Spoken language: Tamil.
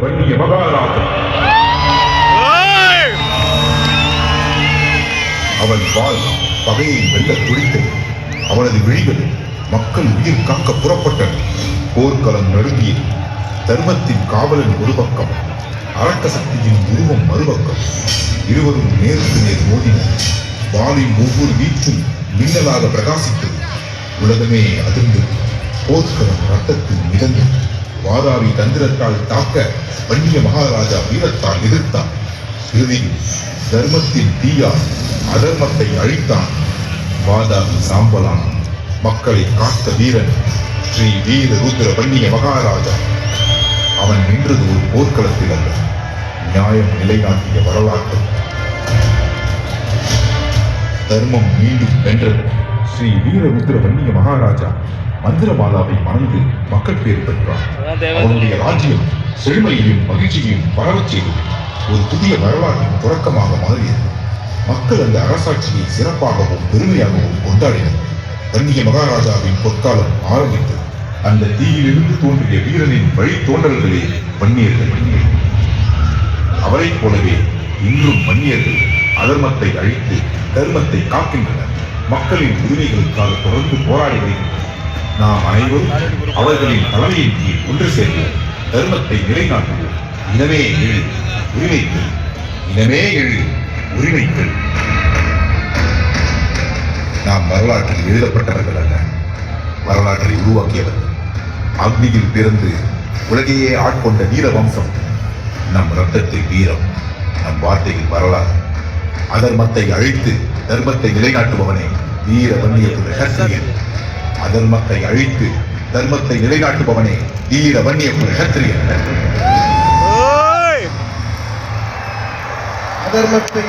வன்னிய மகாராஜன் அவன் வாள் பகையை வெல்ல துடித்தது. அவனது விழிகள் மக்கள் உயிர் காக்க புறப்பட்டன. போர்க்களம் நடுங்கியது. தர்மத்தின் காவலன் ஒரு பக்கம் அரக்க சக்தியின் உருவம் மறுபக்கம். இருவரும் நேருக்கு நேர் மோதினர். வாளின் ஒவ்வொரு வீச்சும் மின்னலாக பிரகாசித்தது. உலகமே அதிர்ந்தது. போர்க்களம் ரத்தத்தில் மிதந்தது. வாதாபி தந்திரத்தால் தாக்க வன்னிய மகாராஜா வீரத்தால் எதிர்த்தான். இறுதியில் தர்மத்தின் தீயால் அதர்மத்தை அழித்தான். வாதாபி சாம்பலான் மக்களை காத்த வீரன் ஸ்ரீ வீர ருத்ர வன்னிய மகாராஜா. அவன் நின்றது ஒரு போர்க்களத்தில் அல்ல நியாயம் நிலைநாட்டிய வரலாற்று. தர்மம் மீண்டும் வென்றது. ஸ்ரீ வீரருத்ர வன்னிய மகாராஜா மந்திரமாலாவை மணந்து மக்கள் பேர் பெற்றார். அவனுடைய ராஜ்யம் செழுமையையும் மகிழ்ச்சியையும் பரவச் செய்தது. ஒரு புதிய வரலாற்றின் தொடக்கமாக மாறியது. மக்கள் அந்த அரசாட்சியை சிறப்பாகவும் பெருமையாகவும் கொண்டாடினர். வன்னிய மகாராஜாவின் பொற்காலம் ஆரம்பித்தது. அந்த தீயிலிருந்து தோன்றிய வீரனின் வழித்தோன்றல்களே வன்னியர்கள் வன்னியர்கள். அவரைப் போலவே இன்றும் வன்னியர்கள் அதர்மத்தை அழித்து தர்மத்தை காக்கின்றனர். மக்களின் உரிமைகளுக்காக தொடர்ந்து போராடி வருகின்றனர் நாம் அனைவரும் அவர்களின் தலைமையின் கீழ் ஒன்று சேர்ந்து தர்மத்தை நிலைநாட்டுவோம். இனமே எழு உரிமைகள் இனமே எழு உரிமைகள் நாம் வரலாற்றில் எழுதப்பட்டவர்கள் அல்ல வரலாற்றை உருவாக்கியவர். அக்னியில் பிறந்து உலகையே ஆட்கொண்ட வீர வம்சம் நம் ரத்தத்தில் வீரம் நம் வார்த்தையில் வரலாறு. அதர்மத்தை அழித்து தர்மத்தை நிலைநாட்டுபவனே வீர வன்னியகுல சத்திரியன் அதர்மத்தை அழித்து தர்மத்தை நிலைநாட்டுபவனே வீர வன்னியகுல சத்திரியன் அதர்மத்தை